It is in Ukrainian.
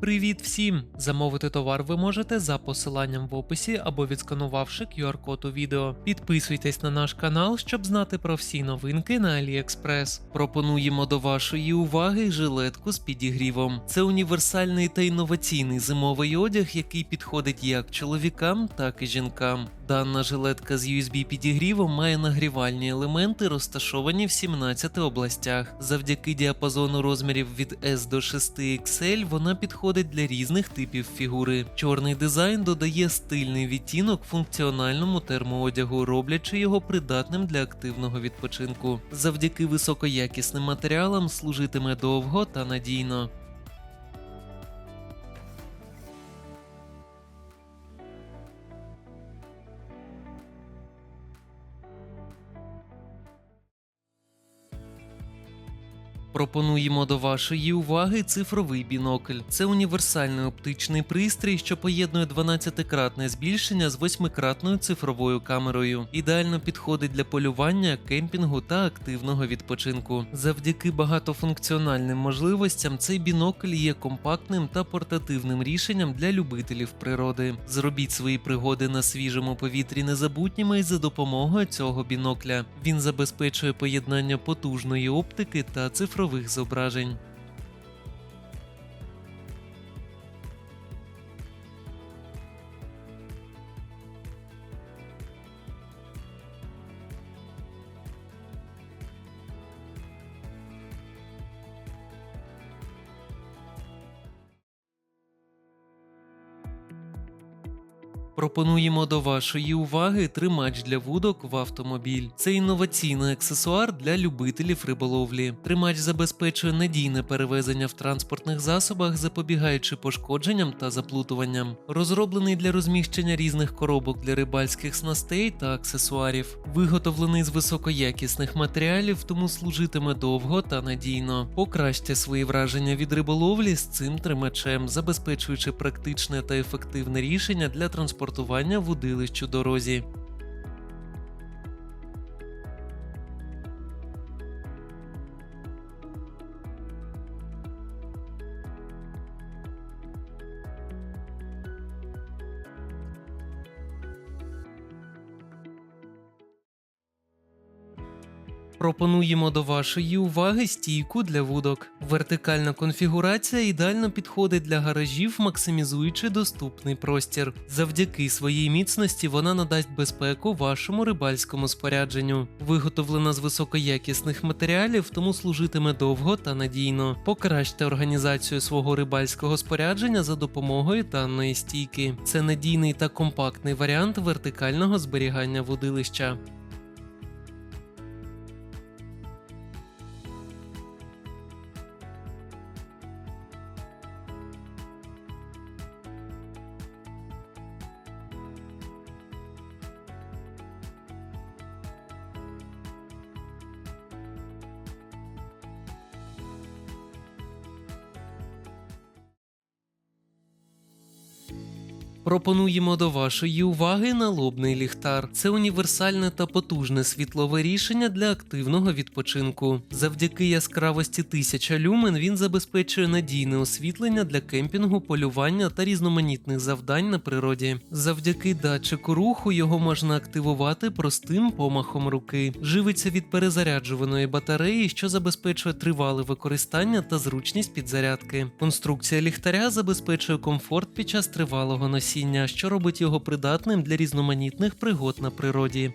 Привіт всім! Замовити товар ви можете за посиланням в описі або відсканувавши QR-код у відео. Підписуйтесь на наш канал, щоб знати про всі новинки на AliExpress. Пропонуємо до вашої уваги жилетку з підігрівом. Це універсальний та інноваційний зимовий одяг, який підходить як чоловікам, так і жінкам. Дана жилетка з USB підігрівом має нагрівальні елементи, розташовані в 17 областях. Завдяки діапазону розмірів від S до 6 XL вона підходить для різних типів фігури. Чорний дизайн додає стильний відтінок функціональному термоодягу, роблячи його придатним для активного відпочинку. Завдяки високоякісним матеріалам служитиме довго та надійно. Пропонуємо до вашої уваги цифровий бінокль. Це універсальний оптичний пристрій, що поєднує 12-кратне збільшення з 8-кратною цифровою камерою. Ідеально підходить для полювання, кемпінгу та активного відпочинку. Завдяки багатофункціональним можливостям цей бінокль є компактним та портативним рішенням для любителів природи. Зробіть свої пригоди на свіжому повітрі незабутніми за допомогою цього бінокля. Він забезпечує поєднання потужної оптики та цифрових зображень. Пропонуємо до вашої уваги тримач для вудок в автомобіль. Це інноваційний аксесуар для любителів риболовлі. Тримач забезпечує надійне перевезення в транспортних засобах, запобігаючи пошкодженням та заплутуванням. Розроблений для розміщення різних коробок для рибальських снастей та аксесуарів. Виготовлений з високоякісних матеріалів, тому служитиме довго та надійно. Покращте свої враження від риболовлі з цим тримачем, забезпечуючи практичне та ефективне рішення для транспортування вудилищ у дорозі. Пропонуємо до вашої уваги стійку для вудок. Вертикальна конфігурація ідеально підходить для гаражів, максимізуючи доступний простір. Завдяки своїй міцності вона надасть безпеку вашому рибальському спорядженню. Виготовлена з високоякісних матеріалів, тому служитиме довго та надійно. Покращте організацію свого рибальського спорядження за допомогою даної стійки. Це надійний та компактний варіант вертикального зберігання водилища. Пропонуємо до вашої уваги налобний ліхтар. Це універсальне та потужне світлове рішення для активного відпочинку. Завдяки яскравості 1000 люмен він забезпечує надійне освітлення для кемпінгу, полювання та різноманітних завдань на природі. Завдяки датчику руху його можна активувати простим помахом руки. Живиться від перезаряджуваної батареї, що забезпечує тривале використання та зручність підзарядки. Конструкція ліхтаря забезпечує комфорт під час тривалого носіння, що робить його придатним для різноманітних пригод на природі.